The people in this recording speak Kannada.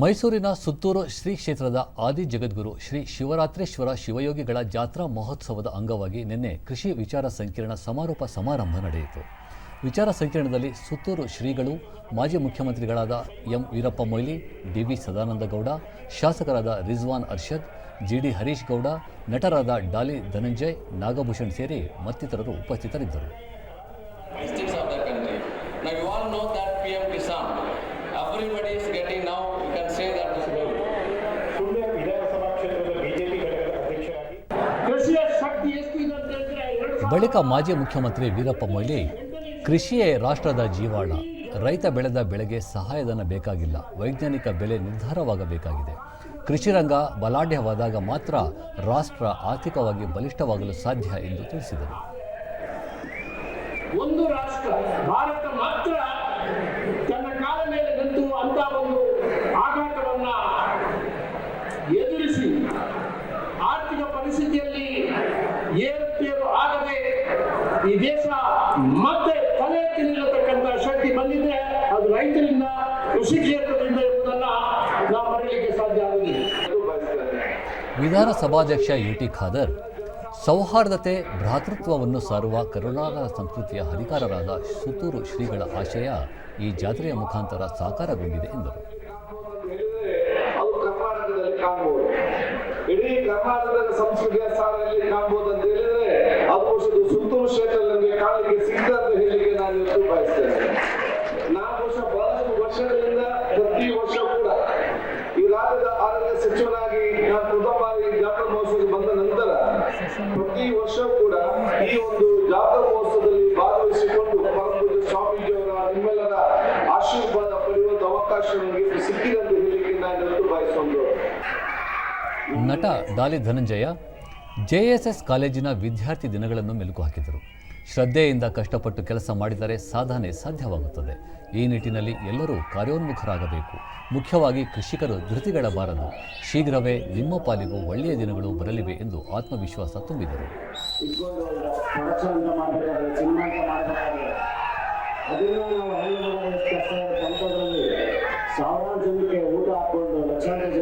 ಮೈಸೂರಿನ ಸುತ್ತೂರು ಶ್ರೀ ಕ್ಷೇತ್ರದ ಆದಿ ಜಗದ್ಗುರು ಶ್ರೀ ಶಿವರಾತ್ರೇಶ್ವರ ಶಿವಯೋಗಿಗಳ ಜಾತ್ರಾ ಮಹೋತ್ಸವದ ಅಂಗವಾಗಿ ನಿನ್ನೆ ಕೃಷಿ ವಿಚಾರ ಸಂಕಿರಣ ಸಮಾರೋಪ ಸಮಾರಂಭ ನಡೆಯಿತು. ವಿಚಾರ ಸಂಕಿರಣದಲ್ಲಿ ಸುತ್ತೂರು ಶ್ರೀಗಳು ಮಾಜಿ ಮುಖ್ಯಮಂತ್ರಿಗಳಾದ M Veerappa Moily D V Sadananda Gowda ಶಾಸಕರಾದ ರಿಜ್ವಾನ್ ಅರ್ಷದ್ ಜಿ ಡಿ ಹರೀಶ್ ಗೌಡ ನಟರಾದ ಡಾಲಿ ಧನಂಜಯ್ ನಾಗಭೂಷಣ್ ಸೇರಿ ಮತ್ತಿತರರು ಉಪಸ್ಥಿತರಿದ್ದರು. Everybody is getting now, ಬಳಿಕ ಮಾಜಿ ಮುಖ್ಯಮಂತ್ರಿ ವೀರಪ್ಪ ಮೊಯ್ಲಿ, ಕೃಷಿಯೇ ರಾಷ್ಟ್ರದ ಜೀವಾಳ. ರೈತ ಬೆಳೆದ ಬೆಳೆಗೆ ಸಹಾಯಧನ ಬೇಕಾಗಿಲ್ಲ. ವೈಜ್ಞಾನಿಕ ಬೆಲೆ ನಿರ್ಧಾರವಾಗಬೇಕಾಗಿದೆ. ಕೃಷಿ ರಂಗ ಬಲಾಢ್ಯವಾದಾಗ ಮಾತ್ರ ರಾಷ್ಟ್ರ ಆರ್ಥಿಕವಾಗಿ ಬಲಿಷ್ಠವಾಗಲು ಸಾಧ್ಯ ಎಂದು ತಿಳಿಸಿದರು. ಒಂದು ರಾಷ್ಟ್ರ, ಭಾರತ ಮಾತ್ರ ತನ್ನ ಕಾಲ ಮೇಲೆ ನಿಂತು ಅಂತ ಒಂದು ಆಘಾತವನ್ನ ಎದುರಿಸಿ ಆರ್ಥಿಕ ಪರಿಸ್ಥಿತಿಯಲ್ಲಿ ಆಗದೆ ಈ ದೇಶ ಮತ್ತೆ ತಲೆ ಎತ್ತಿ ನಿಲ್ಲತಕ್ಕಂಥ ಶಕ್ತಿ ಬಂದಿದೆ ಅದು ರೈತರಿಂದ ಕೃಷಿ ಕ್ಷೇತ್ರದಿಂದ ಎಂಬುದನ್ನ ನಾವು ಮರೆಯಲಿಕ್ಕೆ ಸಾಧ್ಯ ಆಗುದಿಲ್ಲ ವಿಧಾನಸಭಾಧ್ಯಕ್ಷ ಯುಟಿ ಖಾದರ್ ಸೌಹಾರ್ದತೆ ಭ್ರಾತೃತ್ವವನ್ನು ಸಾರುವ ಕರುಣಾಳ ಸಂಸ್ಕೃತಿಯ ಹರಿಕಾರರಾದ ಸುತ್ತೂರು ಶ್ರೀಗಳ ಆಶಯ ಈ ಜಾತ್ರೆಯ ಮುಖಾಂತರ ಸಾಕಾರಗೊಂಡಿದೆ ಎಂದರು. ಇಡೀ ಕರ್ನಾಟಕದ ಸಂಸ್ಕೃತಿಯ ಸಾರಲ್ಲಿ ಕಾಣಬಹುದು ಅಂತ ಹೇಳಿದ್ರೆ ಅದು ಸುತ್ತೂರು ಕ್ಷೇತ್ರದಲ್ಲಿ ನನಗೆ ಕಾಲಿಗೆ ಸಿಗ್ತದೆ ಅಂತ ಹೇಳಲಿಕ್ಕೆ ನಾನು ಇವತ್ತು ಬಯಸ್ತೇನೆ. ನಾಲ್ಕು ವರ್ಷ, ಬಹಳಷ್ಟು ವರ್ಷಗಳಿಂದ ಪ್ರತಿ ವರ್ಷ ಕೂಡ ಈ ರಾಜ್ಯದ ಆರೋಗ್ಯ ಸಚಿವನಾಗಿ ನಾನು ಪ್ರಥಮ ಬಾರಿ ಜಾತ್ರಾ ಮಹೋತ್ಸವಕ್ಕೆ ಬಂದ ನಂತರ ಪ್ರತಿ ವರ್ಷ ಕೂಡ ಈ ಒಂದು ಜಾತ್ರಾ ಮಹೋತ್ಸವದಲ್ಲಿ ಭಾಗವಹಿಸಿಕೊಂಡು ಪರಮಪೂಜ್ಯ ಸ್ವಾಮೀಜಿಯವರ, ನಿಮ್ಮೆಲ್ಲರ ಆಶೀರ್ವಾದ ಪಡೆಯುವಂತ ಅವಕಾಶ ನನಗೆ ಸಿಕ್ಕಿದೆ ಅಂತ ಹೇಳಲಿಕ್ಕೆ ನಾನು ಇವತ್ತು ಬಯಸೊಂದು ನಟ ಡಾಲಿ ಧನಂಜಯ ಜೆಎಸ್ಎಸ್ ಕಾಲೇಜಿನ ವಿದ್ಯಾರ್ಥಿ ದಿನಗಳನ್ನು ಮೆಲುಕು ಹಾಕಿದರು ಶ್ರದ್ಧೆಯಿಂದ ಕಷ್ಟಪಟ್ಟು ಕೆಲಸ ಮಾಡಿದರೆ ಸಾಧನೆ ಸಾಧ್ಯವಾಗುತ್ತದೆ. ಈ ನಿಟ್ಟಿನಲ್ಲಿ ಎಲ್ಲರೂ ಕಾರ್ಯೋನ್ಮುಖರಾಗಬೇಕು. ಮುಖ್ಯವಾಗಿ ಕೃಷಿಕರು ಧೃತಿಗಳಬಾರದು ಶೀಘ್ರವೇ ನಿಮ್ಮ ಪಾಲಿಗೂ ಒಳ್ಳೆಯ ದಿನಗಳು ಬರಲಿವೆ ಎಂದು ಆತ್ಮವಿಶ್ವಾಸ ತುಂಬಿದರು. ಸಾರ್ವಜನಿಕ ಊಟ ಹಾಕೊಂಡು ಲಕ್ಷಾಂತರ